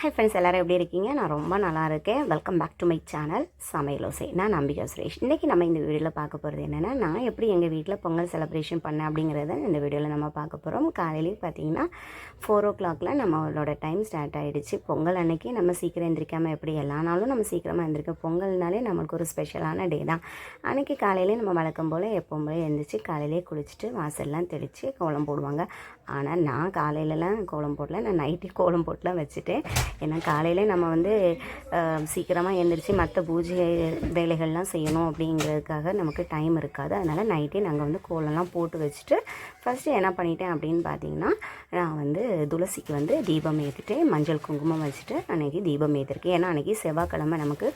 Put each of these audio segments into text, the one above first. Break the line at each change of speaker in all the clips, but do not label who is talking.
Hi friends எல்லோரும் எப்படி இருக்கீங்க? நான் ரொம்ப நல்லா இருக்கேன். Welcome back to my channel Samayalosai நான் நம்பிக்கை சுரேஷ். இன்றைக்கி நம்ம இந்த வீடியோவில் பார்க்க போகிறது என்னென்னா நான் எப்படி எங்கள் வீட்டில் பொங்கல் செலிப்ரேஷன் பண்ணேன் அப்படிங்கிறத இந்த வீடியோவில் நம்ம பார்க்க போகிறோம் காலையிலேயே பார்த்தீங்கன்னா ஃபோர் ஓ கிளாக்ல நம்மளோட டைம் ஸ்டார்ட் ஆகிடுச்சு பொங்கல் அன்னைக்கு நம்ம சீக்கிரம் எந்திரிக்காமல் எப்படி எல்லா நாளும் நம்ம சீக்கிரமாக எந்திரிக்கோம் பொங்கல்னாலே நம்மளுக்கு ஒரு ஸ்பெஷலான டே தான். அன்றைக்கி காலையிலே நம்ம வழக்கம் போல் எப்பவும் போல எழுந்திரிச்சு காலையிலே குளிச்சுட்டு வாசல்லாம் தெளித்து கோலம் போடுவாங்க. ஆனால் நான் காலையிலலாம் கோலம் போடல. நான் நைட்டு கோலம் போட்டுலாம் வச்சுட்டேன். ஏன்னா காலையிலே நம்ம வந்து சீக்கிரமாக எழுந்திரிச்சு மற்ற பூஜை வேலைகள்லாம் செய்யணும் அப்படிங்கிறதுக்காக நமக்கு டைம் இருக்காது. அதனால் நைட்டே நாங்கள் வந்து கோலம்லாம் போட்டு வச்சுட்டு ஃபஸ்ட்டு என்ன பண்ணிட்டேன் அப்படின்னு பார்த்தீங்கன்னா நான் வந்து துளசிக்கு வந்து தீபம் ஏற்றிட்டு மஞ்சள் குங்குமம் வச்சுட்டு அன்றைக்கி தீபம் ஏற்றிருக்கேன் ஏன்னா அன்றைக்கி செவ்வாய்க்கிழமை நமக்கு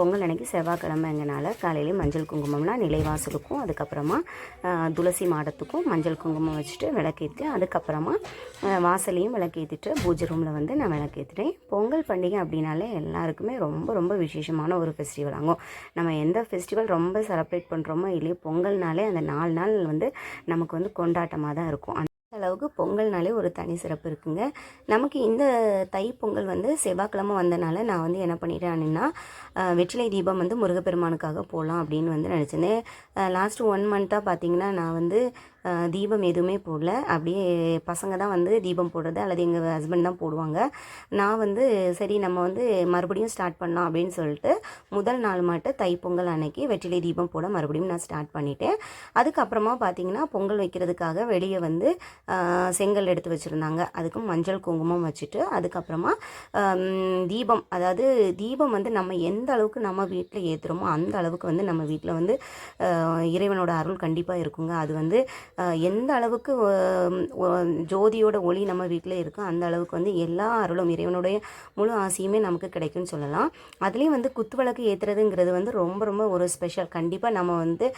பொங்கல் அன்றைக்கி செவ்வாய்க்கிழமைங்கனால காலையிலேயே மஞ்சள் குங்குமம்லாம் நிலைவாசலுக்கும் அதுக்கப்புறமா துளசி மாடத்துக்கும் மஞ்சள் குங்குமம் வச்சுட்டு விளக்கேற்றி அதுக்கப்புறமா வாசலையும் விளக்கேற்றிட்டு பூஜை ரூமில் வந்து நான் விளக்கேற்றிட்டேன் பொங்கல் பண்டிகை அப்படின்னாலே எல்லாருக்குமே ரொம்ப ரொம்ப விசேஷமான ஒரு ஃபெஸ்டிவல் ஆகும். நம்ம எந்த ஃபெஸ்டிவல் ரொம்ப செலப்ரேட் பண்ணுறோமோ இல்லையோ பொங்கல்னாலே அந்த நாலு நாள் வந்து நமக்கு வந்து கொண்டாட்டமாக தான் இருக்கும். அந்த அளவுக்கு பொங்கல்னாலே ஒரு தனி சிறப்பு இருக்குங்க. நமக்கு இந்த தை பொங்கல் வந்து செவ்வாய்க்கிழமை வந்தனால நான் வந்து என்ன பண்ணிட்டேன் அப்படின்னா வெற்றிலை தீபம் வந்து முருகப்பெருமானுக்காக போகலாம் அப்படின்னு வந்து நினச்சிருந்தேன். லாஸ்ட் ஒன் மந்த்தாக பார்த்தீங்கன்னா நான் வந்து தீபம் எதுவுமே போடல. அப்படியே பசங்க தான் வந்து தீபம் போடுறது அல்லது எங்கள் ஹஸ்பண்ட் தான் போடுவாங்க. நான் வந்து சரி நம்ம வந்து மறுபடியும் ஸ்டார்ட் பண்ணலாம் அப்படின்னு சொல்லிட்டு முதல் நாள் மட்டும் தைப்பொங்கல் அன்னைக்கு வெற்றிலை தீபம் போட மறுபடியும் நான் ஸ்டார்ட் பண்ணிட்டேன். அதுக்கப்புறமா பார்த்தீங்கன்னா பொங்கல் வைக்கிறதுக்காக வெளியே வந்து செங்கல் எடுத்து வச்சுருந்தாங்க. அதுக்கு மஞ்சள் குங்குமம் வச்சுட்டு அதுக்கப்புறமா தீபம் அதாவது தீபம் வந்து நம்ம எந்த அளவுக்கு நம்ம வீட்டில் ஏற்றுறோமோ அந்த அளவுக்கு வந்து நம்ம வீட்டில் வந்து இறைவனோட அருள் கண்டிப்பாக இருக்குங்க. அது வந்து எந்த அளவுக்கு ஜோதியோட ஒளி நம்ம வீட்டில் இருக்கோ அந்த அளவுக்கு வந்து எல்லா அருளும் இறைவனுடைய முழு ஆசையுமே நமக்கு கிடைக்கும்னு சொல்லலாம். அதுலேயும் வந்து குத்துவிளக்கு ஏற்றுறதுங்கிறது வந்து ரொம்ப ரொம்ப ஒரு ஸ்பெஷல். கண்டிப்பாக நம்ம வந்து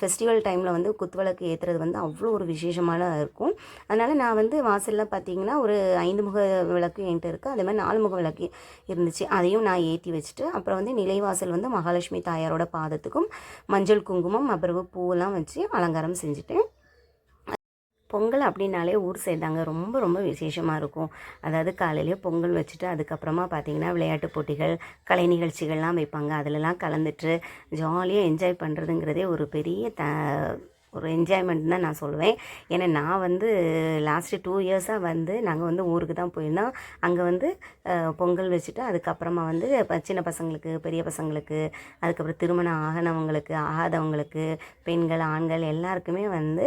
ஃபெஸ்டிவல் டைமில் வந்து குத்துவிளக்கு ஏற்றுறது வந்து அவ்வளோ ஒரு விசேஷமான இருக்கும். அதனால் நான் வந்து வாசலில் பார்த்தீங்கன்னா ஒரு ஐந்து முக விளக்கு என்கிட்ட இருக்குது அதே மாதிரி நாலு முக விளக்கு இருந்துச்சு. அதையும் நான் ஏற்றி வச்சுட்டு அப்புறம் வந்து நிலைவாசல் வந்து மகாலட்சுமி தாயாரோட பாதத்துக்கும் மஞ்சள் குங்குமம் அப்புறம் பூவெல்லாம் வச்சு அலங்காரம் செஞ்சுட்டேன் பொங்கல் அப்படின்னாலே ஊர் சேர்ந்தாங்க ரொம்ப ரொம்ப விசேஷமாக இருக்கும். அதாவது காலையிலேயே பொங்கல் வச்சுட்டு அதுக்கப்புறமா பார்த்தீங்கன்னா விளையாட்டு போட்டிகள் கலை நிகழ்ச்சிகள்லாம் வைப்பாங்க. அதிலலாம் கலந்துட்டு ஜாலியாக என்ஜாய் பண்ணுறதுங்கிறதே ஒரு பெரிய த ஒரு என்ஜாய்மெண்ட் தான் நான் சொல்லுவேன் ஏன்னா நான் வந்து லாஸ்ட்டு டூ இயர்ஸாக வந்து நாங்கள் வந்து ஊருக்கு தான் போயிருந்தோம். அங்கே வந்து பொங்கல் வச்சுட்டு அதுக்கப்புறமா வந்து சின்ன பசங்களுக்கு பெரிய பசங்களுக்கு அதுக்கப்புறம் திருமணம் ஆகினவங்களுக்கு ஆகாதவங்களுக்கு பெண்கள் ஆண்கள் எல்லாருக்குமே வந்து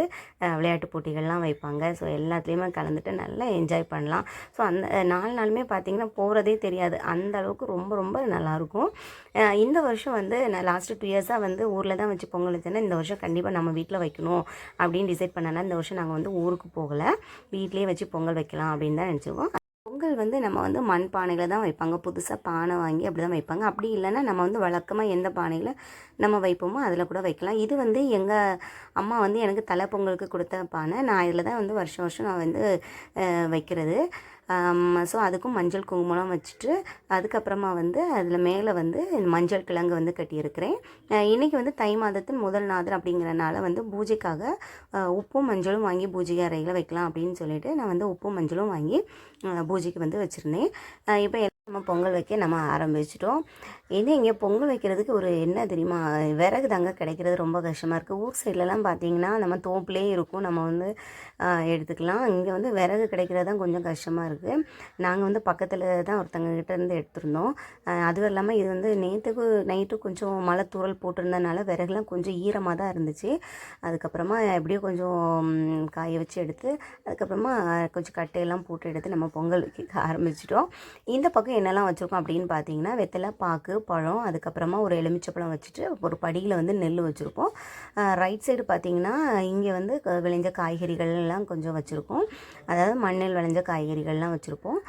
விளையாட்டு போட்டிகள்லாம் வைப்பாங்க. ஸோ எல்லாத்துலேயுமே கலந்துட்டு நல்லா என்ஜாய் பண்ணலாம். ஸோ அந்த நாலு நாளுமே பார்த்திங்கன்னா போகிறதே தெரியாது. அந்த அளவுக்கு ரொம்ப ரொம்ப நல்லாயிருக்கும் இந்த வருஷம் வந்து நான் லாஸ்ட்டு டூ இயர்ஸாக வந்து ஊரில் தான் வச்சு பொங்கல் வச்சேன்னா இந்த வருஷம் கண்டிப்பாக நம்ம வீட்டில் வைக்கணும் அப்படின்னு டிசைட் பண்ணனால இந்த வருஷம் நாங்கள் வந்து ஊருக்கு போகலை. வீட்லேயே வச்சு பொங்கல் வைக்கலாம் அப்படின்னு தான் நினச்சிருக்கோம். பொங்கல் வந்து நம்ம வந்து மண் பானையில் தான் வைப்பாங்க. புதுசாக பானை வாங்கி அப்படி தான் வைப்பாங்க. அப்படி இல்லைன்னா நம்ம வந்து வழக்கமாக எந்த பானையில் நம்ம வைப்போமோ அதில் கூட வைக்கலாம். இது வந்து எங்கள் அம்மா வந்து எனக்கு தலை பொங்கலுக்கு கொடுத்த பானை. நான் இதில் தான் வந்து வருஷம் வருஷம் நான் வந்து வைக்கிறது. ஸோ அதுக்கும் மஞ்சள் குங்குமம்லாம் வச்சுட்டு அதுக்கப்புறமா வந்து அதில் மேலே வந்து மஞ்சள் கிழங்கு வந்து கட்டியிருக்கிறேன். இன்றைக்கி வந்து தை மாதத்தின் முதல் நாதர் அப்படிங்கிறனால வந்து பூஜைக்காக உப்பும் மஞ்சளும் வாங்கி பூஜை அறையில் வைக்கலாம் அப்படின்னு சொல்லிட்டு நான் வந்து உப்பும் மஞ்சளும் வாங்கி பூஜைக்கு வந்து வச்சுருந்தேன். இப்போ நம்ம பொங்கல் வைக்க நம்ம ஆரம்பிச்சிட்டோம். ஏன்னா இங்கே பொங்கல் வைக்கிறதுக்கு ஒரு என்ன தெரியுமா? விறகு தாங்க கிடைக்கிறது ரொம்ப கஷ்டமாக இருக்குது ஊர் சைட்லலாம் பார்த்தீங்கன்னா நம்ம தோப்புலேயே இருக்கும். நம்ம வந்து எடுத்துக்கலாம். இங்கே வந்து விறகு கிடைக்கிறது தான் கொஞ்சம் கஷ்டமாக இருக்குது நாங்கள் வந்து பக்கத்தில் தான் ஒருத்தங்க கிட்டேருந்து எடுத்திருந்தோம். அதுவும் இல்லாமல் இது வந்து நேற்றுக்கு நைட்டு கொஞ்சம் மழை தூரல் போட்டிருந்தனால விறகுலாம் கொஞ்சம் ஈரமாக தான் இருந்துச்சு. அதுக்கப்புறமா எப்படியோ கொஞ்சம் காய வச்சு எடுத்து அதுக்கப்புறமா கொஞ்சம் கட்டையெல்லாம் போட்டு எடுத்து நம்ம பொங்கல் வைக்க ஆரம்பிச்சிட்டோம். இந்த பக்கம் என்னெல்லாம் வச்சுருக்கோம் அப்படின்னு பார்த்தீங்கன்னா வெத்தலை பாக்கு பழம் அதுக்கப்புறமா ஒரு எலுமிச்சப்பழம் வச்சுட்டு ஒரு படியில் வந்து நெல் வச்சுருப்போம். ரைட் சைடு பார்த்தீங்கன்னா இங்கே வந்து க- விளைஞ்ச காய்கறிகள்லாம் கொஞ்சம் வச்சுருக்கோம். அதாவது மண்ணில் விளைஞ்ச காய்கறிகள்லாம் வச்சுருப்போம்.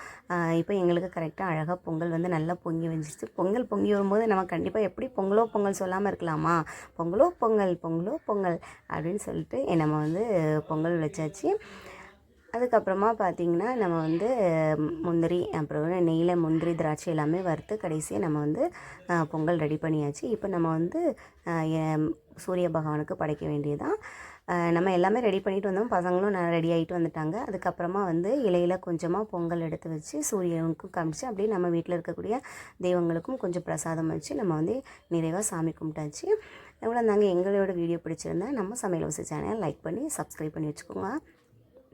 இப்போ எங்களுக்கு கரெக்டாக அழகாக பொங்கல் வந்து நல்லா பொங்கி வந்துச்சு பொங்கல் பொங்கி வரும்போது நம்ம கண்டிப்பாக எப்படி பொங்கலோ பொங்கல் சொல்லாமல் இருக்கலாமா? பொங்கலோ பொங்கல் பொங்கலோ பொங்கல் அப்படின்னு சொல்லிட்டு நம்ம வந்து பொங்கல் வச்சாச்சு. அதுக்கப்புறமா பார்த்தீங்கன்னா நம்ம வந்து முந்திரி அப்புறம் நெய்யில் முந்திரி திராட்சை எல்லாமே வறுத்து கடைசியாக நம்ம வந்து பொங்கல் ரெடி பண்ணியாச்சு. இப்போ நம்ம வந்து சூரிய பகவானுக்கு படைக்க வேண்டியதான் நம்ம எல்லாமே ரெடி பண்ணிட்டு வந்தோம். பசங்களும் நான் ரெடி ஆகிட்டு வந்துட்டாங்க. அதுக்கப்புறமா வந்து இலையில கொஞ்சமாக பொங்கல் எடுத்து வச்சு சூரியனுக்கும் காமிச்சு அப்படியே நம்ம வீட்டில் இருக்கக்கூடிய தெய்வங்களுக்கும் கொஞ்சம் பிரசாதம் வச்சு நம்ம வந்து நிறைவாக சாமி கும்பிட்டாச்சு. எவ்வளோ நாங்கள் எங்களோட வீடியோ பிடிச்சிருந்தா நம்ம சமையல் வசதி சேனல் லைக் பண்ணி சப்ஸ்கிரைப் பண்ணி வச்சுக்கோங்க.